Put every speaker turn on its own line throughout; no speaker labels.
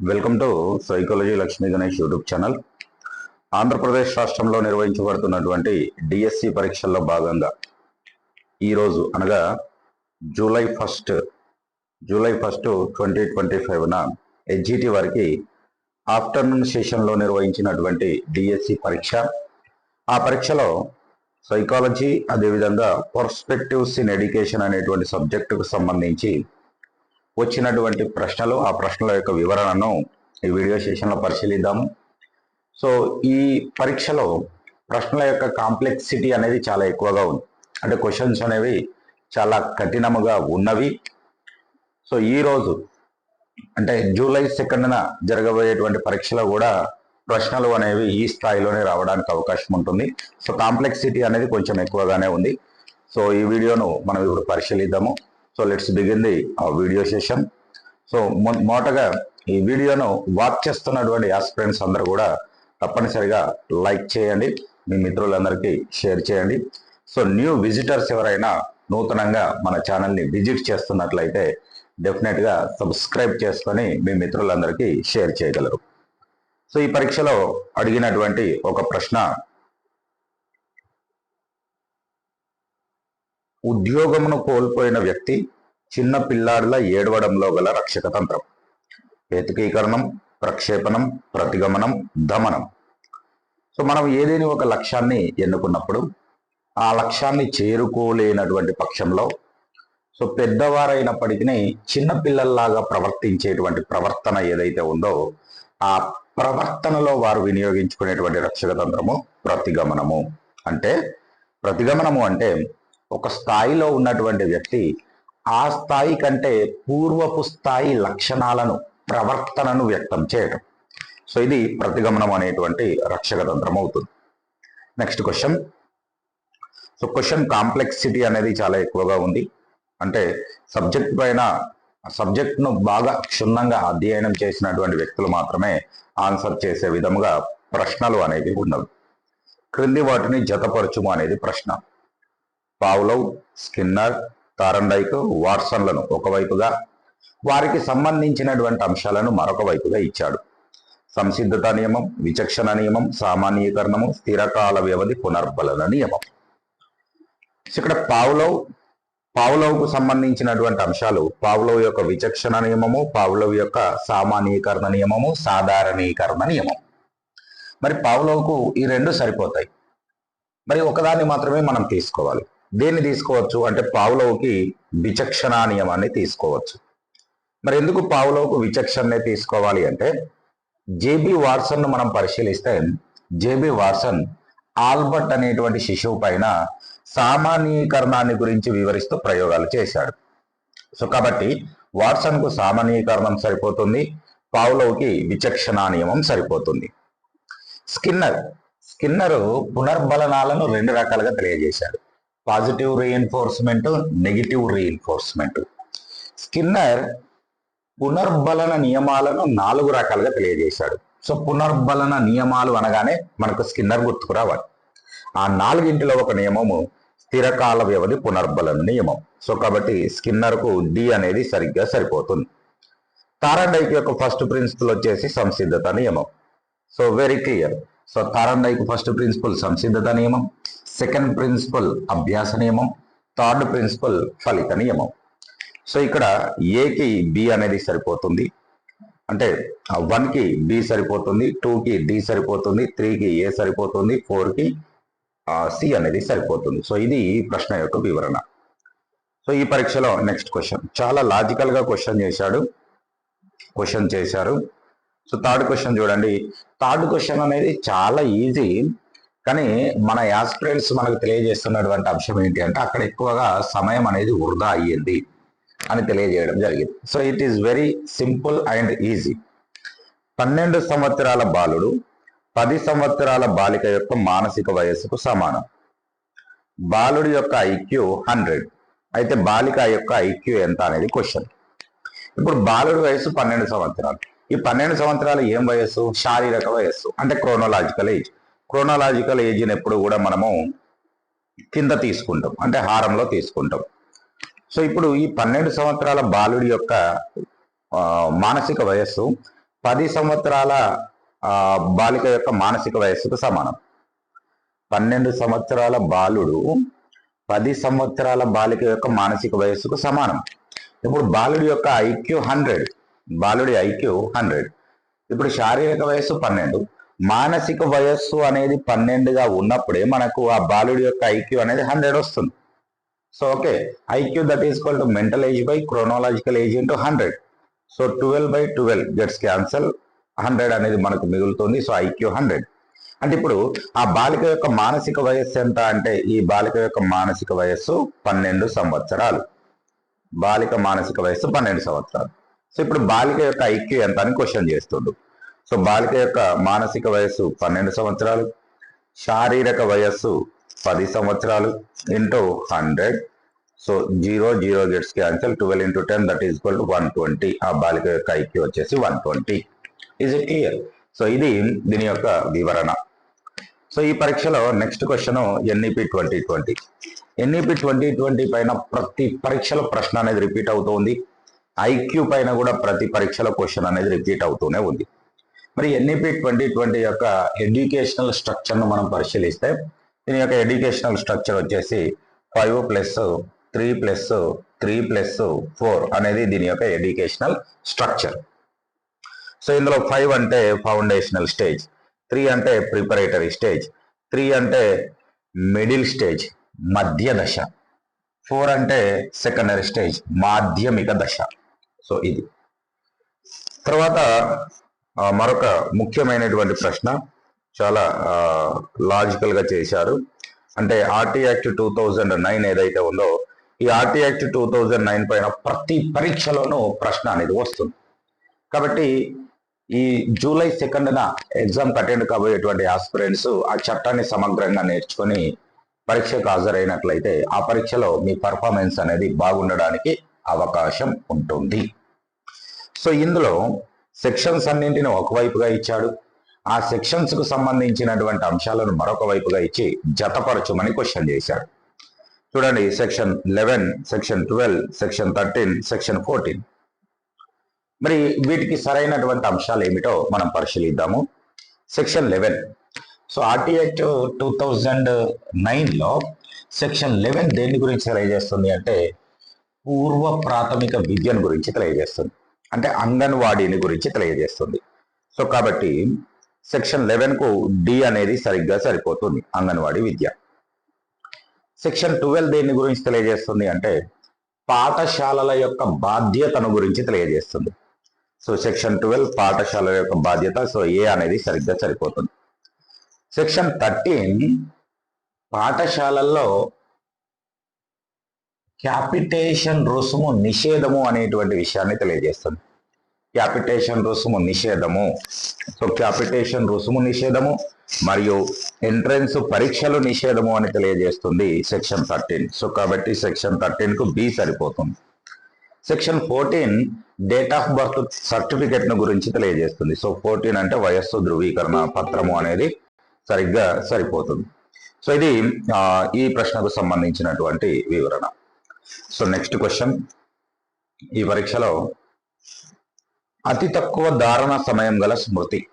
Welcome to psychology Lakshmi Ganesh YouTube channel. Andhra Pradesh రాష్ట్రంలో నిర్వహించబడుతున్నటువంటి DSC పరీక్షల్లో భాగంగా ఈరోజు అనగా July first July first twenty twenty ఫైవ్న HGT వారికి ఆఫ్టర్నూన్ సెషన్లో నిర్వహించినటువంటి డిఎస్సి పరీక్ష. ఆ పరీక్షలో సైకాలజీ అదేవిధంగా పర్స్పెక్టివ్స్ ఇన్ ఎడ్యుకేషన్ అనేటువంటి సబ్జెక్టుకు సంబంధించి వచ్చినటువంటి ప్రశ్నలు ఆ ప్రశ్నల యొక్క వివరణను ఈ వీడియో సెషన్లో పరిశీలిద్దాము. సో ఈ పరీక్షలో ప్రశ్నల యొక్క కాంప్లెక్సిటీ అనేది చాలా ఎక్కువగా ఉంది. అంటే క్వశ్చన్స్ అనేవి చాలా కఠినముగా ఉన్నవి. సో ఈ రోజు అంటే జూలై సెకండ్న జరగబోయేటువంటి పరీక్షలో కూడా ప్రశ్నలు అనేవి ఈ స్థాయిలోనే రావడానికి అవకాశం ఉంటుంది. సో కాంప్లెక్సిటీ అనేది కొంచెం ఎక్కువగానే ఉంది. సో ఈ వీడియోను మనం ఇప్పుడు పరిశీలిద్దాము. So let's begin the video session so మొ- మొదటగా ఈ వీడియోను వాచ్ చేస్తున్నటువంటి ఆస్పిరెంట్స్ అందరూ కూడా తప్పనిసరిగా లైక్ చేయండి. మీ మిత్రులందరికీ షేర్ చేయండి. సో న్యూ విజిటర్స్ ఎవరైనా నూతనంగా మన ఛానల్ని విజిట్ చేస్తున్నట్లయితే డెఫినెట్గా సబ్స్క్రైబ్ చేసుకొని మీ మిత్రులందరికీ షేర్ చేయగలరు. సో ఈ పరీక్షలో అడిగినటువంటి ఒక ప్రశ్న ఉద్యోగమును కోల్పోయిన వ్యక్తి చిన్న పిల్లాడిలా ఏడవడంలో గల రక్షక తంత్రం. ఏతికీకరణం ప్రక్షేపణం ప్రతిగమనం దమనం. సో మనం ఏదైనా ఒక లక్ష్యాన్ని ఎన్నుకున్నప్పుడు ఆ లక్ష్యాన్ని చేరుకోలేనటువంటి పక్షంలో సో పెద్దవారైనప్పటికీ చిన్నపిల్లల్లాగా ప్రవర్తించేటువంటి ప్రవర్తన ఏదైతే ఉందో ఆ ప్రవర్తనలో వారు వినియోగించుకునేటువంటి రక్షక తంత్రము ప్రతిగమనము. అంటే ప్రతిగమనము అంటే ఒక స్థాయిలో ఉన్నటువంటి వ్యక్తి ఆ స్థాయి కంటే పూర్వపు స్థాయి లక్షణాలను ప్రవర్తనను వ్యక్తం చేయటం. సో ఇది ప్రతిగమనం అనేటువంటి రక్షక తంత్రం అవుతుంది. Next question so question complexity అనేది చాలా ఎక్కువగా ఉంది. అంటే సబ్జెక్ట్ పైన సబ్జెక్ట్ను బాగా క్షుణ్ణంగా అధ్యయనం చేసినటువంటి వ్యక్తులు మాత్రమే ఆన్సర్ చేసే విధముగా ప్రశ్నలు అనేవి ఉండవు. క్రింది వాటిని జతపరచుము అనేది ప్రశ్న. పావులవ్ స్కిన్నర్ తారండైక్ వాట్సన్లను ఒకవైపుగా వారికి సంబంధించినటువంటి అంశాలను మరొక వైపుగా ఇచ్చాడు. సంసిద్ధత నియమం విచక్షణ నియమం సామాన్యీకరణము స్థిరకాల వ్యవధి పునర్బలన నియమం. ఇక్కడ పావులవ్ పావులవ్కు సంబంధించినటువంటి అంశాలు పావులవ్ యొక్క విచక్షణ నియమము పావులవ్ యొక్క సామాన్యీకరణ నియమము సాధారణీకరణ నియమం. మరి పావులవ్కు ఈ రెండు సరిపోతాయి. మరి ఒకదాన్ని మాత్రమే మనం తీసుకోవాలి. దేన్ని తీసుకోవచ్చు? అంటే పావులవుకి విచక్షణ నియమాన్ని తీసుకోవచ్చు. మరి ఎందుకు పావులవుకు విచక్షణనే తీసుకోవాలి అంటే జేబి వార్సన్ను మనం పరిశీలిస్తే జేబి వాట్సన్ ఆల్బర్ట్ అనేటువంటి శిశువు పైన సామాన్యీకరణాన్ని గురించి వివరిస్తూ ప్రయోగాలు చేశాడు. సో కాబట్టి వాట్సన్కు సామాన్యీకరణం సరిపోతుంది పావులోకి విచక్షణ నియమం సరిపోతుంది. స్కిన్నర్ స్కిన్నరు పునర్బలనాలను రెండు రకాలుగా తెలియజేశాడు. Positive reinforcement negative reinforcement Skinner పునర్బలన నియమాలను నాలుగు రకాలుగా తెలియజేశాడు. సో పునర్బలన నియమాలు అనగానే మనకు స్కిన్నర్ గుర్తుకు రావాలి. ఆ నాలుగింటిలో ఒక నియమము స్థిరకాల వ్యవధి పునర్బలన నియమం. సో కాబట్టి స్కిన్నర్కు డి అనేది సరిగ్గా సరిపోతుంది. తారండైక్ యొక్క ఫస్ట్ ప్రిన్సిపల్ వచ్చేసి సంసిద్ధత నియమం. So very clear so Thorndike first principal సంసిద్ధత నియమం. సెకండ్ ప్రిన్సిపల్ అభ్యాస నియమం థర్డ్ ప్రిన్సిపల్ ఫలిత నియమం. సో ఇక్కడ ఏకి బి అనేది సరిపోతుంది. అంటే వన్కి బి సరిపోతుంది టూకి డి సరిపోతుంది త్రీకి ఏ సరిపోతుంది ఫోర్కి సి అనేది సరిపోతుంది. సో ఇది ఈ ప్రశ్న యొక్క వివరణ. సో ఈ పరీక్షలో నెక్స్ట్ క్వశ్చన్. చాలా లాజికల్గా క్వశ్చన్ చేశాడు. క్వశ్చన్ చేశారు. సో థర్డ్ క్వశ్చన్ చూడండి. థర్డ్ క్వశ్చన్ అనేది చాలా ఈజీ. కానీ మన యాస్పిరెంట్స్ మనకు తెలియజేస్తున్నటువంటి అంశం ఏంటి అంటే అక్కడ ఎక్కువగా సమయం అనేది వృధా అయ్యింది అని తెలియజేయడం జరిగింది. So it is very simple and easy పన్నెండు సంవత్సరాల బాలుడు పది సంవత్సరాల బాలిక యొక్క మానసిక వయస్సుకు సమానం. బాలుడి యొక్క ఐక్యూ హండ్రెడ్. అయితే బాలిక యొక్క ఐక్యూ ఎంత అనేది క్వశ్చన్ ఇప్పుడు బాలుడి వయసు పన్నెండు సంవత్సరాలు. ఈ పన్నెండు సంవత్సరాలు ఏం వయస్సు? శారీరక వయస్సు. అంటే క్రోనోలాజికల్ ఏజ్ క్రోనలాజికల్ ఏజ్ని ఎప్పుడు కూడా మనము కింద తీసుకుంటాం. అంటే హారంలో తీసుకుంటాం. సో ఇప్పుడు ఈ పన్నెండు సంవత్సరాల బాలుడి యొక్క మానసిక వయస్సు పది సంవత్సరాల బాలిక యొక్క మానసిక వయస్సుకు సమానం. పన్నెండు సంవత్సరాల బాలుడు పది సంవత్సరాల బాలిక యొక్క మానసిక వయస్సుకు సమానం. ఇప్పుడు బాలుడి యొక్క ఐక్యూ హండ్రెడ్ బాలుడి ఐక్యూ హండ్రెడ్. ఇప్పుడు శారీరక వయస్సు పన్నెండు. మానసిక వయస్సు అనేది పన్నెండుగా ఉన్నప్పుడే మనకు ఆ బాలుడి యొక్క ఐక్యూ అనేది హండ్రెడ్ వస్తుంది. So okay IQ that is called mental age by chronological age into hundred. So twelve by twelve gets cancel. Hundred అనేది మనకు మిగులుతుంది సో ఐక్యూ హండ్రెడ్. అంటే ఇప్పుడు ఆ బాలిక యొక్క మానసిక వయస్సు ఎంత అంటే ఈ బాలిక యొక్క మానసిక వయస్సు పన్నెండు సంవత్సరాలు. బాలిక మానసిక వయస్సు పన్నెండు సంవత్సరాలు. సో ఇప్పుడు బాలిక యొక్క ఐక్యూ ఎంత అని క్వశ్చన్ చేస్తుండు. సో బాలిక యొక్క మానసిక వయస్సు పన్నెండు సంవత్సరాలు శారీరక వయస్సు పది సంవత్సరాలు into hundred. So zero zero gets cancel twelve into ten that is equal to one twenty ఆ బాలిక యొక్క ఐక్యూ వచ్చేసి one twenty is it clear so ఇది దీని యొక్క వివరణ. సో ఈ పరీక్షలో next question NEP twenty twenty NEP twenty twenty పైన ప్రతి పరీక్షలో ప్రశ్న అనేది రిపీట్ అవుతుంది ఐక్యూ పైన కూడా ప్రతి పరీక్షలో క్వశ్చన్ అనేది రిపీట్ అవుతూనే ఉంది. మరి ఎన్ఈపి ట్వంటీ ట్వంటీ యొక్క ఎడ్యుకేషనల్ స్ట్రక్చర్ను మనం పరిశీలిస్తే దీని యొక్క ఎడ్యుకేషనల్ స్ట్రక్చర్ వచ్చేసి five plus three plus three plus four అనేది దీని యొక్క ఎడ్యుకేషనల్ స్ట్రక్చర్. సో ఇందులో ఫైవ్ అంటే ఫౌండేషనల్ స్టేజ్ త్రీ అంటే ప్రిపరేటరీ స్టేజ్ త్రీ అంటే మిడిల్ స్టేజ్ మధ్య దశ ఫోర్ అంటే సెకండరీ స్టేజ్ మాధ్యమిక దశ. సో ఇది. తర్వాత మరొక ముఖ్యమైనటువంటి ప్రశ్న చాలా లాజికల్గా చేశారు. అంటే RTE act two thousand nine ఏదైతే ఉందో ఈ RTE act two thousand nine పైన ప్రతి పరీక్షలోనూ ప్రశ్న అనేది వస్తుంది. కాబట్టి ఈ జూలై సెకండ్న ఎగ్జామ్ అటెండ్ కాబోయేటువంటి ఆస్పిరెంట్స్ ఆ చట్టాన్ని సమగ్రంగా నేర్చుకొని పరీక్షకు హాజరైనట్లయితే ఆ పరీక్షలో మీ పర్ఫార్మెన్స్ అనేది బాగుండడానికి అవకాశం ఉంటుంది. సో ఇందులో సెక్షన్స్ అన్నింటిని ఒకవైపుగా ఇచ్చాడు. ఆ సెక్షన్స్కు సంబంధించినటువంటి అంశాలను మరొక వైపుగా ఇచ్చి జతపరచుమని క్వశ్చన్ చేశాడు చూడండి section eleven section twelve section thirteen section fourteen. మరి వీటికి సరైనటువంటి అంశాలు ఏమిటో మనం పరిశీలిద్దాము. Section eleven. So RTE act two thousand నైన్లో సెక్షన్ లెవెన్ దేని గురించి తెలియజేస్తుంది అంటే పూర్వ ప్రాథమిక విద్యను గురించి తెలియజేస్తుంది. అంటే అంగన్వాడీని గురించి తెలియజేస్తుంది. సో కాబట్టి సెక్షన్ లెవెన్కు డి అనేది సరిగ్గా సరిపోతుంది అంగన్వాడీ విద్య. సెక్షన్ ట్వెల్వ్ దేని గురించి తెలియజేస్తుంది అంటే పాఠశాలల యొక్క బాధ్యతను గురించి తెలియజేస్తుంది. సో సెక్షన్ ట్వెల్వ్ పాఠశాలల యొక్క బాధ్యత సో ఏ అనేది సరిగ్గా సరిపోతుంది. సెక్షన్ థర్టీన్ పాఠశాలల్లో క్యాపిటేషన్ రుసుము నిషేధము అనేటువంటి విషయాన్ని తెలియజేస్తుంది. క్యాపిటేషన్ రుసుము నిషేధము. సో క్యాపిటేషన్ రుసుము నిషేధము మరియు ఎంట్రన్స్ పరీక్షలు నిషేధము అని తెలియజేస్తుంది సెక్షన్ థర్టీన్. సో కాబట్టి సెక్షన్ థర్టీన్కు బి సరిపోతుంది. Section fourteen date of birth సర్టిఫికెట్ను గురించి తెలియజేస్తుంది. సో ఫోర్టీన్ అంటే వయస్సు ధృవీకరణ పత్రము అనేది సరిగ్గా సరిపోతుంది. సో ఇది ఈ ప్రశ్నకు సంబంధించినటువంటి వివరణ. సో నెక్స్ట్ క్వశ్చన్ ఈ పరీక్షలో అతి తక్కువ ధారణ సమయం గల స్మృతి.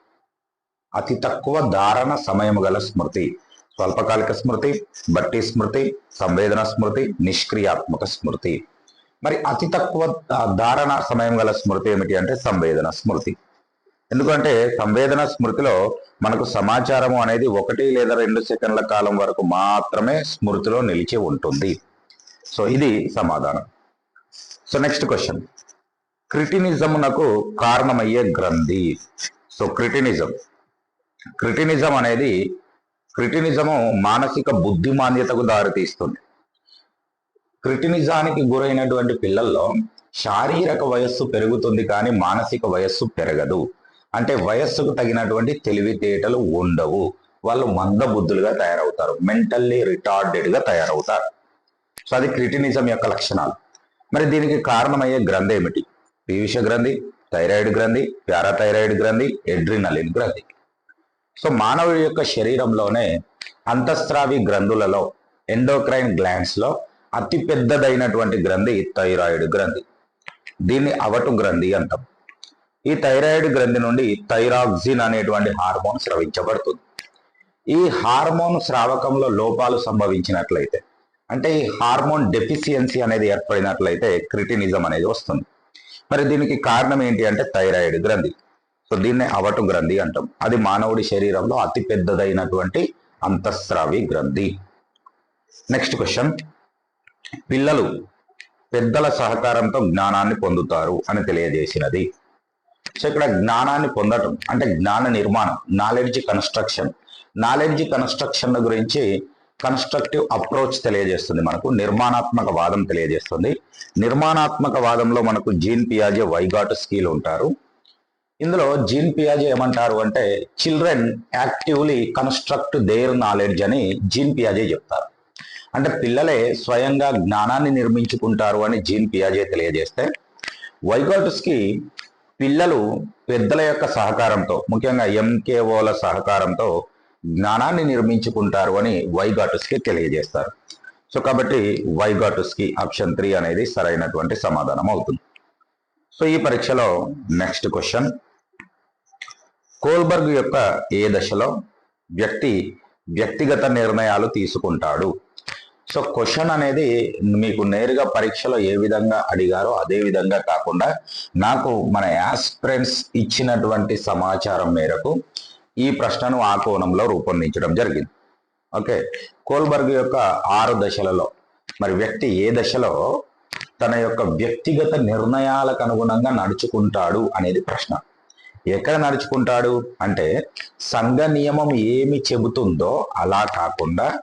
అతి తక్కువ ధారణ సమయం గల స్మృతి. స్వల్పకాలిక స్మృతి బట్టి స్మృతి సంవేదన స్మృతి నిష్క్రియాత్మక స్మృతి. మరి అతి తక్కువ ధారణ సమయం గల స్మృతి ఏమిటి అంటే సంవేదన స్మృతి. ఎందుకంటే సంవేదన స్మృతిలో మనకు సమాచారము అనేది ఒకటి లేదా రెండు సెకండ్ల కాలం వరకు మాత్రమే స్మృతిలో నిలిచి ఉంటుంది. సో ఇది సమాధానం. సో నెక్స్ట్ క్వశ్చన్ క్రిటినిజమునకు కారణమయ్యే గ్రంథి. So cretinism. క్రిటినిజం అనేది క్రిటినిజము మానసిక బుద్ధిమాంద్యతకు దారితీస్తుంది. క్రిటినిజానికి గురైనటువంటి పిల్లల్లో శారీరక వయస్సు పెరుగుతుంది కానీ మానసిక వయస్సు పెరగదు. అంటే వయస్సుకు తగినటువంటి తెలివితేటలు ఉండవు. వాళ్ళు మందబుద్ధులుగా తయారవుతారు. మెంటల్లీ రిటార్డెడ్గా తయారవుతారు. సో అది క్రిటినిజం యొక్క లక్షణాలు. మరి దీనికి కారణమయ్యే గ్రంథి ఏమిటి? పీవిష గ్రంథి థైరాయిడ్ గ్రంథి పారాథైరాయిడ్ గ్రంథి ఎడ్రినలిన్ గ్రంథి. సో మానవుడి యొక్క శరీరంలోనే అంతఃస్రావి గ్రంథులలో ఎండోక్రైన్ గ్లాండ్స్లో అతిపెద్దదైనటువంటి గ్రంథి థైరాయిడ్ గ్రంథి. దీన్ని అవటు గ్రంథి అంటాం. ఈ థైరాయిడ్ గ్రంథి నుండి థైరాక్సిన్ అనేటువంటి హార్మోన్ స్రవించబడుతుంది. ఈ హార్మోన్ స్రావకంలో లోపాలు సంభవించినట్లయితే అంటే ఈ హార్మోన్ డెఫిషియన్సీ అనేది ఏర్పడినట్లయితే క్రిటినిజం అనేది వస్తుంది. మరి దీనికి కారణం ఏంటి అంటే థైరాయిడ్ గ్రంథి. సో దీన్నే అవటు గ్రంథి అంటాం. అది మానవుడి శరీరంలో అతి పెద్దదైనటువంటి అంతఃస్రావి గ్రంథి. Next question. పిల్లలు పెద్దల సహకారంతో జ్ఞానాన్ని పొందుతారు అని తెలియజేసినది. సో ఇక్కడ జ్ఞానాన్ని పొందటం అంటే జ్ఞాన నిర్మాణం నాలెడ్జ్ కన్స్ట్రక్షన్ నాలెడ్జ్ కన్స్ట్రక్షన్ గురించి కన్స్ట్రక్టివ్ అప్రోచ్ తెలియజేస్తుంది మనకు నిర్మాణాత్మక వాదం తెలియజేస్తుంది. నిర్మాణాత్మక వాదంలో మనకు జీన్ పియాజే వైగాట్ స్కీల్ ఉంటారు. ఇందులో జీన్ పియాజే ఏమంటారు అంటే children actively construct their knowledge అని జీన్ పియాజే చెప్తారు. అంటే పిల్లలే స్వయంగా జ్ఞానాన్ని నిర్మించుకుంటారు అని జీన్ పియాజే తెలియజేస్తే వైగాటుస్కి పిల్లలు పెద్దల యొక్క సహకారంతో ముఖ్యంగా ఎంకేఓల సహకారంతో జ్ఞానాన్ని నిర్మించుకుంటారు అని వైగాటుస్కి తెలియజేస్తారు. సో కాబట్టి వైగాటుస్కి ఆప్షన్ త్రీ అనేది సరైనటువంటి సమాధానం అవుతుంది. సో ఈ పరీక్షలో నెక్స్ట్ క్వశ్చన్. కోల్బర్గ్ యొక్క ఏ దశలో వ్యక్తి వ్యక్తిగత నిర్ణయాలు తీసుకుంటాడు? సో క్వశ్చన్ అనేది మీకు నేరుగా పరీక్షలో ఏ విధంగా అడిగారో అదే విధంగా కాకుండా నాకు మన యాస్పిరెంట్స్ ఇచ్చినటువంటి సమాచారం మేరకు ఈ ప్రశ్నను ఆ కోణంలో రూపొందించడం జరిగింది. ఓకే. కోల్బర్గ్ యొక్క ఆరు దశలలో మరి వ్యక్తి ఏ దశలో తన యొక్క వ్యక్తిగత నిర్ణయాలకు అనుగుణంగా నడుచుకుంటాడు అనేది ప్రశ్న. ఎక్కడ నడుచుకుంటాడు? అంటే సంఘ నియమం ఏమి చెబుతుందో అలా కాకుండా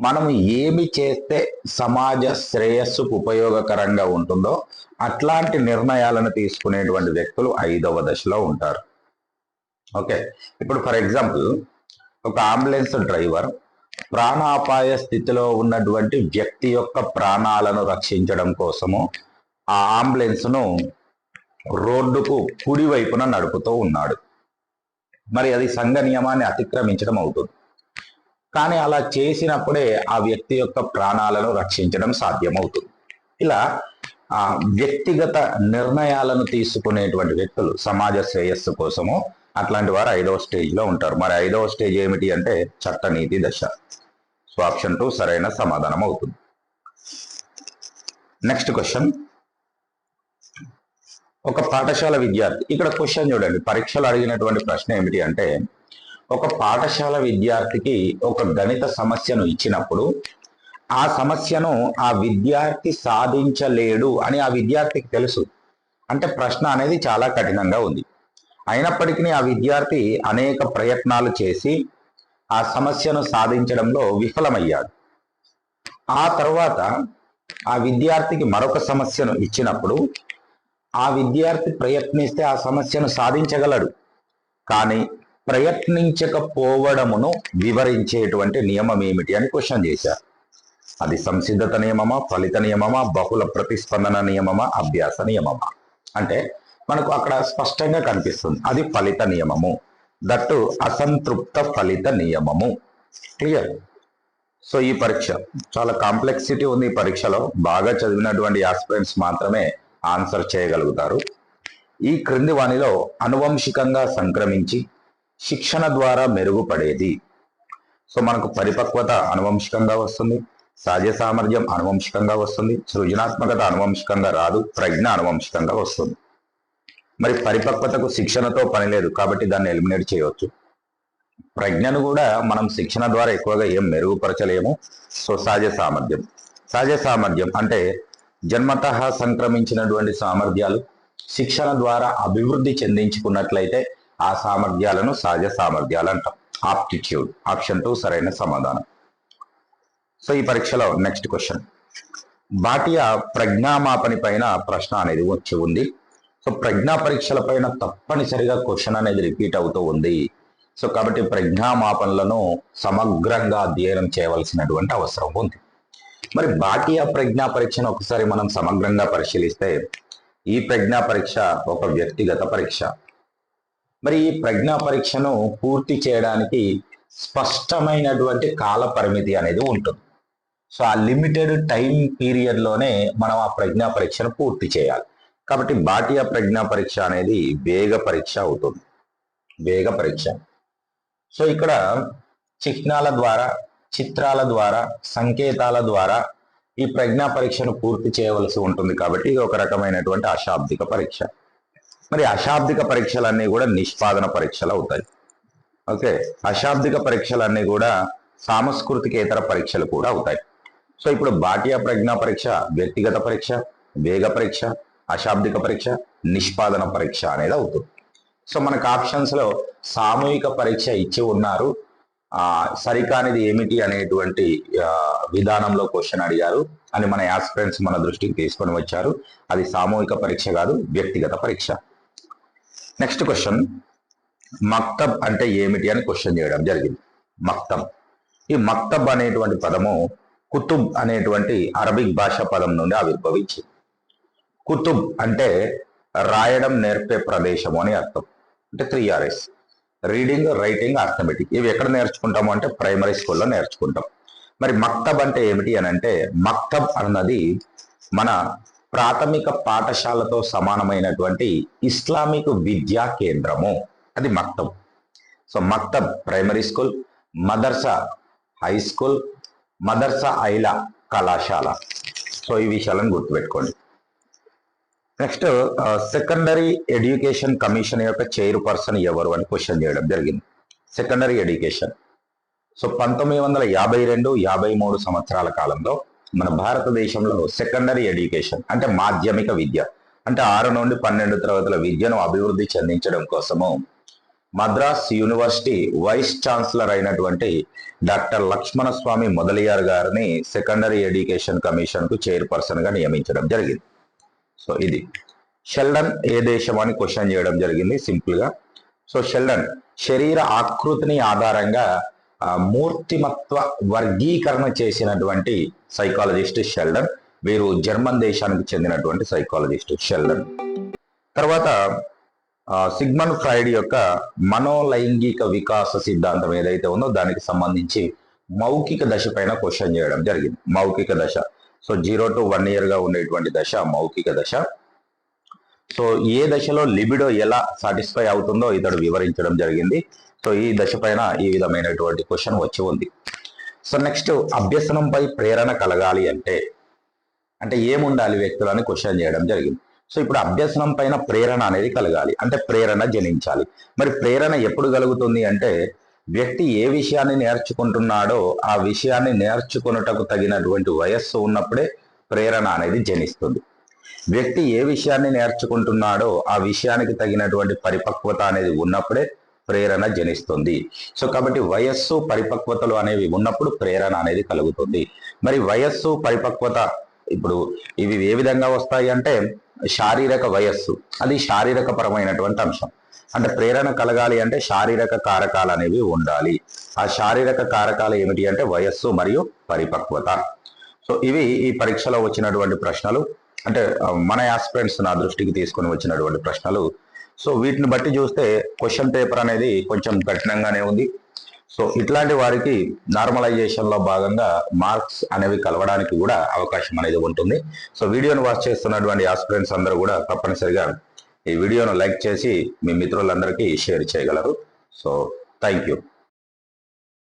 మనం ఏమి చేస్తే సమాజ శ్రేయస్సుకు ఉపయోగకరంగా ఉంటుందో అట్లాంటి నిర్ణయాలను తీసుకునేటువంటి వ్యక్తులు ఐదవ దశలో ఉంటారు. ఓకే. ఇప్పుడు ఫర్ ఎగ్జాంపుల్ ఒక అంబులెన్స్ డ్రైవర్ ప్రాణాపాయ స్థితిలో ఉన్నటువంటి వ్యక్తి యొక్క ప్రాణాలను రక్షించడం కోసము ఆ అంబులెన్స్ను రోడ్డుకు కుడి వైపున నడుపుతూ ఉన్నాడు. మరి అది సంఘ నియమాన్ని అతిక్రమించడం అవుతుంది. కానీ అలా చేసినప్పుడే ఆ వ్యక్తి యొక్క ప్రాణాలను రక్షించడం సాధ్యమవుతుంది. ఇలా ఆ వ్యక్తిగత నిర్ణయాలను తీసుకునేటువంటి వ్యక్తులు సమాజ శ్రేయస్సు కోసము అట్లాంటి వారు ఐదవ స్టేజ్లో ఉంటారు. మరి ఐదవ స్టేజ్ ఏమిటి అంటే చట్టనీతి దశ. సో ఆప్షన్ టూ సరైన సమాధానం అవుతుంది. Next question. ఒక పాఠశాల విద్యార్థి ఇక్కడ క్వశ్చన్ చూడండి. పరీక్షలు అడిగినటువంటి ప్రశ్న ఏమిటి అంటే ఒక పాఠశాల విద్యార్థికి ఒక గణిత సమస్యను ఇచ్చినప్పుడు ఆ సమస్యను ఆ విద్యార్థి సాధించలేడు అని ఆ విద్యార్థికి తెలుసు. అంటే ప్రశ్న అనేది చాలా కఠినంగా ఉంది. అయినప్పటికీ ఆ విద్యార్థి అనేక ప్రయత్నాలు చేసి ఆ సమస్యను సాధించడంలో విఫలమయ్యాడు. ఆ తర్వాత ఆ విద్యార్థికి మరొక సమస్యను ఇచ్చినప్పుడు ఆ విద్యార్థి ప్రయత్నిస్తే ఆ సమస్యను సాధించగలడు. కానీ ప్రయత్నించకపోవడమును వివరించేటువంటి నియమం ఏమిటి అని క్వశ్చన్ చేశారు అది సంసిద్ధత నియమమా ఫలిత నియమమా బహుళ ప్రతిస్పందన నియమమా అభ్యాస నియమమా? అంటే మనకు అక్కడ స్పష్టంగా కనిపిస్తుంది. అది ఫలిత నియమము. దట్టు అసంతృప్త ఫలిత నియమము. క్లియర్ సో ఈ పరీక్ష చాలా కాంప్లెక్సిటీ ఉంది ఈ పరీక్షలో. బాగా చదివినటువంటి ఆస్పిరెంట్స్ మాత్రమే ఆన్సర్ చేయగలుగుతారు. ఈ క్రింది వాణిలో అనువంశికంగా సంక్రమించి శిక్షణ ద్వారా మెరుగుపడేది. సో మనకు పరిపక్వత అనువంశికంగా వస్తుంది. సహజ సామర్థ్యం అనువంశికంగా వస్తుంది. సృజనాత్మకత అనువంశికంగా రాదు. ప్రజ్ఞ అనువంశికంగా వస్తుంది. మరి పరిపక్వతకు శిక్షణతో పని లేదు కాబట్టి దాన్ని ఎలిమినేట్ చేయవచ్చు. ప్రజ్ఞను కూడా మనం శిక్షణ ద్వారా ఎక్కువగా ఏం మెరుగుపరచలేము. సో సహజ సామర్థ్యం. సహజ సామర్థ్యం అంటే జన్మత సంక్రమించినటువంటి సామర్థ్యాలు శిక్షణ ద్వారా అభివృద్ధి చెందించుకున్నట్లయితే ఆ సామర్థ్యాలను సహజ సామర్థ్యాలు అంటాం. ఆప్టిట్యూడ్ ఆప్షన్ టూ సరైన సమాధానం. సో ఈ పరీక్షలో నెక్స్ట్ క్వశ్చన్. భాటియా ప్రజ్ఞామాపని పైన ప్రశ్న అనేది వచ్చి ఉంది. సో ప్రజ్ఞా పరీక్షల పైన తప్పనిసరిగా క్వశ్చన్ అనేది రిపీట్ అవుతూ ఉంది. సో కాబట్టి ప్రజ్ఞామాపనలను సమగ్రంగా అధ్యయనం చేయవలసినటువంటి అవసరం ఉంది. మరి భాటియా ప్రజ్ఞా పరీక్షను ఒకసారి మనం సమగ్రంగా పరిశీలిస్తే ఈ ప్రజ్ఞా పరీక్ష ఒక వ్యక్తిగత పరీక్ష. మరి ఈ ప్రజ్ఞా పరీక్షను పూర్తి చేయడానికి స్పష్టమైనటువంటి కాల పరిమితి అనేది ఉంటుంది. సో ఆ లిమిటెడ్ టైం పీరియడ్లోనే మనం ఆ ప్రజ్ఞా పరీక్షను పూర్తి చేయాలి. కాబట్టి భాటియా ప్రజ్ఞా పరీక్ష అనేది వేగ పరీక్ష అవుతుంది. వేగ పరీక్ష. సో ఇక్కడ చిహ్నాల ద్వారా చిత్రాల ద్వారా సంకేతాల ద్వారా ఈ ప్రజ్ఞా పరీక్షను పూర్తి చేయవలసి ఉంటుంది కాబట్టి ఇది ఒక రకమైనటువంటి అశాబ్దిక పరీక్ష. మరి అశాబ్దిక పరీక్షలన్నీ కూడా నిష్పాదన పరీక్షలు అవుతాయి. ఓకే? అశాబ్దిక పరీక్షలన్నీ కూడా సాంస్కృతికేతర పరీక్షలు కూడా అవుతాయి. సో ఇప్పుడు బాటియా ప్రజ్ఞా పరీక్ష వ్యక్తిగత పరీక్ష వేగ పరీక్ష అశాబ్దిక పరీక్ష నిష్పాదన పరీక్ష అనేది అవుతుంది. సో మనకు ఆప్షన్స్లో సామూహిక పరీక్ష ఇచ్చి ఉన్నారు. ఆ సరికానిది ఏమిటి అనేటువంటి విధానంలో క్వశ్చన్ అడిగారు. అని మన యాస్పిరెంట్స్ మన దృష్టికి తీసుకొని వచ్చారు. అది సామూహిక పరీక్ష కాదు వ్యక్తిగత పరీక్ష. నెక్స్ట్ క్వశ్చన్ మక్తబ్ అంటే ఏమిటి అని క్వశ్చన్ చేయడం జరిగింది. మక్తబ్. ఈ మక్తబ్ అనేటువంటి పదము కుతుబ్ అనేటువంటి అరబిక్ భాష పదం నుండి ఆవిర్భవించింది. కుతుబ్ అంటే రాయడం నేర్పే ప్రదేశము అని అర్థం. అంటే three Rs reading writing arithmetic ఇవి ఎక్కడ నేర్చుకుంటాము అంటే ప్రైమరీ స్కూల్లో నేర్చుకుంటాం. మరి మక్తబ్ అంటే ఏమిటి అని అంటే మక్తబ్ అన్నది మన ప్రాథమిక పాఠశాలతో సమానమైనటువంటి ఇస్లామిక్ విద్యా కేంద్రము. అది మక్తబ్. సో మక్తబ్ ప్రైమరీ స్కూల్ మదర్సా హై స్కూల్ మదర్సా ఐలా కళాశాల. సో ఈ విషయాలను గుర్తుపెట్టుకోండి. నెక్స్ట్ సెకండరీ ఎడ్యుకేషన్ కమిషన్ యొక్క చైర్ పర్సన్ ఎవరు అని క్వశ్చన్ చేయడం జరిగింది. సెకండరీ ఎడ్యుకేషన్ సో పంతొమ్మిది వందల యాభై రెండు యాభై మూడు సంవత్సరాల కాలంలో మన భారతదేశంలో సెకండరీ ఎడ్యుకేషన్ అంటే మాధ్యమిక విద్య అంటే ఆరు నుండి పన్నెండు తరగతుల విద్యను అభివృద్ధి చెందించడం కోసము మద్రాస్ యూనివర్సిటీ వైస్ ఛాన్సలర్ అయినటువంటి డాక్టర్ లక్ష్మణ స్వామి మొదలియార్ గారిని సెకండరీ ఎడ్యుకేషన్ కమిషన్కు గా నియమించడం జరిగింది. సో ఇది షెల్డన్ ఏ దేశం అని క్వశ్చన్ చేయడం జరిగింది సింపుల్గా సో షెల్డన్ శరీర ఆకృతిని ఆధారంగా మూర్తిమత్వ వర్గీకరణ చేసినటువంటి సైకాలజిస్ట్ షెల్డన్ వీరు జర్మన్ దేశానికి చెందినటువంటి సైకాలజిస్ట్ షెల్డన్. తర్వాత సిగ్మన్ ఫ్రైడ్ యొక్క మనోలైంగిక వికాస సిద్ధాంతం ఏదైతే ఉందో దానికి సంబంధించి మౌఖిక దశ పైన క్వశ్చన్ చేయడం జరిగింది. మౌఖిక దశ. సో జీరో టు వన్ ఇయర్గా ఉండేటువంటి దశ మౌఖిక దశ. సో ఏ దశలో లిబిడో ఎలా సాటిస్ఫై అవుతుందో ఇతడు వివరించడం జరిగింది. సో ఈ దశ పైన ఈ విధమైనటువంటి క్వశ్చన్ వచ్చి ఉంది. సో నెక్స్ట్ అభ్యసనంపై ప్రేరణ కలగాలి అంటే అంటే ఏముండాలి వ్యక్తులు అని క్వశ్చన్ చేయడం జరిగింది. సో ఇప్పుడు అభ్యసనం పైన ప్రేరణ అనేది కలగాలి అంటే ప్రేరణ జనించాలి. మరి ప్రేరణ ఎప్పుడు కలుగుతుంది అంటే వ్యక్తి ఏ విషయాన్ని నేర్చుకుంటున్నాడో ఆ విషయాన్ని నేర్చుకున్నటకు తగినటువంటి వయస్సు ఉన్నప్పుడే ప్రేరణ అనేది జనిస్తుంది. వ్యక్తి ఏ విషయాన్ని నేర్చుకుంటున్నాడో ఆ విషయానికి తగినటువంటి పరిపక్వత అనేది ఉన్నప్పుడే ప్రేరణ జనిస్తుంది. సో కాబట్టి వయస్సు పరిపక్వతలు అనేవి ఉన్నప్పుడు ప్రేరణ అనేది కలుగుతుంది. మరి వయస్సు పరిపక్వత ఇప్పుడు ఇవి ఏ విధంగా వస్తాయి అంటే శారీరక వయస్సు. అది శారీరకపరమైనటువంటి అంశం. అంటే ప్రేరణ కలగాలి అంటే శారీరక కారకాలు అనేవి ఉండాలి. ఆ శారీరక కారకాలు ఏమిటి అంటే వయస్సు మరియు పరిపక్వత. సో ఇవి ఈ పరీక్షలో వచ్చినటువంటి ప్రశ్నలు. అంటే మన ఆస్పిరెంట్స్ నా దృష్టికి తీసుకొని వచ్చినటువంటి ప్రశ్నలు. సో వీటిని బట్టి చూస్తే క్వశ్చన్ పేపర్ అనేది కొంచెం కఠినంగానే ఉంది. సో ఇట్లాంటి వారికి నార్మలైజేషన్లో భాగంగా మార్క్స్ అనేవి కలవడానికి కూడా అవకాశం అనేది ఉంటుంది. సో వీడియోను వాచ్ చేస్తున్నటువంటి ఆస్పిరెంట్స్ అందరూ కూడా తప్పనిసరిగా ఈ వీడియోను లైక్ చేసి మీ మిత్రులందరికీ షేర్ చేయగలరు. So thank you.